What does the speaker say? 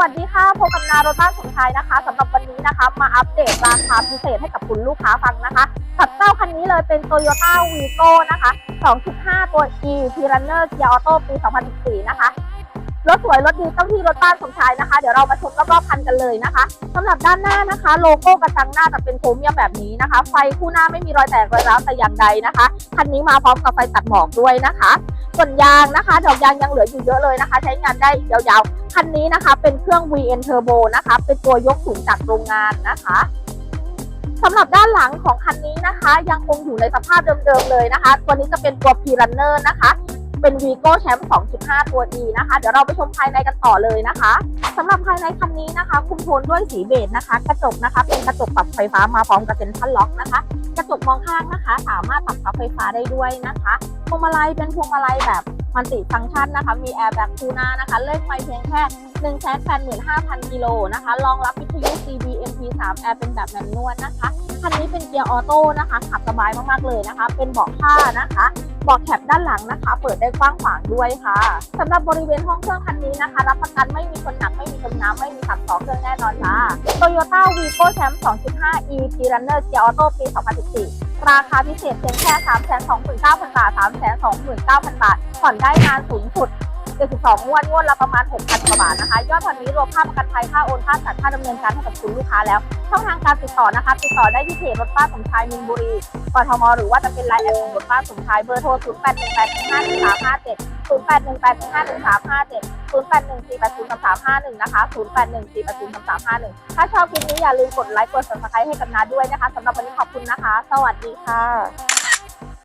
วัสดีค่ะพบกับนารถบ้านสมชายนะคะสำหรับวันนี้นะคะมาอัปเดตราคาพิเศษให้กับคุณลูกค้าฟังนะคะกับเจ้าคันนี้เลยเป็น Toyota Vigo นะคะ 2.5 ตัว E p r u n n e r Gear Auto ปี 2014 นะคะ รถสวยรถดีต้องที่รถบ้านสมชายนะคะ เดี๋ยวเรามาชมรอบๆคันกันเลยนะคะสำหรับด้านหน้านะคะ โลโก้กระจังหน้าจะเป็นโครเมียมแบบนี้นะคะ ไฟคู่หน้าไม่มีรอยแตกรอยร้าวแต่อย่างใดนะคะ คันนี้มาพร้อมกับไฟตัดหมอกด้วยนะคะ ส่วนยางนะคะ ดอกยางยังเหลืออยู่เยอะเลยนะคะ ใช้งานได้ยาวๆ คันนี้นะคะ เป็นเครื่อง VN Turbo นะคะ เป็นตัวยกสูงจากโรงงานนะคะสำหรับด้านหลังของคันนี้นะคะ ยังคงอยู่ในสภาพเดิมๆเลยนะคะ ตัวนี้จะเป็นตัว P Runner นะคะ เป็น Vigo Champ 2.5 ตัว E นะคะ เดี๋ยวเราไปชมภายในกันต่อเลยนะคะสำหรับภายในคันนี้นะคะ คุมโทนด้วยสีเบจนะคะ กระจกนะคะ เป็นกระจกปรับไฟฟ้ามาพร้อมกับเซ็นทรัลล็อกนะคะ กระจกมองข้างนะคะ สามารถปรับพับไฟฟ้าได้ด้วยนะคะ พวงมาลัยเป็นพวงมาลัยแบบมัลติฟังก์ชันนะคะ มีแอร์แบ็กคูน้านะคะ เลขไมล์เพียงแค่1 8 5 0 0 0 กิโลนะคะ รองรับวิทยุ CD MP3 แอร์เป็นแบบแมนนวลนะคะ คันนี้เป็นเกียร์ออโต้นะคะ ขับสบายมากๆเลยนะคะ เป็นเบาะผ้านะคะ เบาะแคปด้านหลังนะคะ เปิดได้กว้างขวางด้วยค่ะสำหรับบริเวณห้องเครื่องคันนี้นะคะ รับประกันไม่มีคนหนักไม่มีจมน้ำไม่มีสับต่อเครื่องแน่นอนค่ะ Toyota Vigo Champ 2.5 e T Runner Gear Auto ปี 2014 ราคาพิเศษเพียงแค่ 329,000 บาท 329,000 บาท ผ่อนได้นานสูงสุด 72งวดงวดละประมาณ 6,000 กว่าบาทนะคะ ยอดวันนี้รวมค่าประกันภัยค่าโอนค่าจัดค่าดำเนินการให้กับคุณลูกค้าแล้ว ช่องทางการติดต่อนะคะ ติดต่อได้ที่เพจรถป้าสมชายมินบุรีกทมหรือว่าจะเป็นไลน์แอดของรถป้าสมชายเบอร์โทร 0818551357 0818551357 0814803351 นะคะ 0814803351 ถ้าชอบคลิปนี้อย่าลืมกดไลค์กด subscribe ให้กับนาด้วยนะคะสำหรับวันนี้ขอบคุณนะคะ สวัสดีค่ะ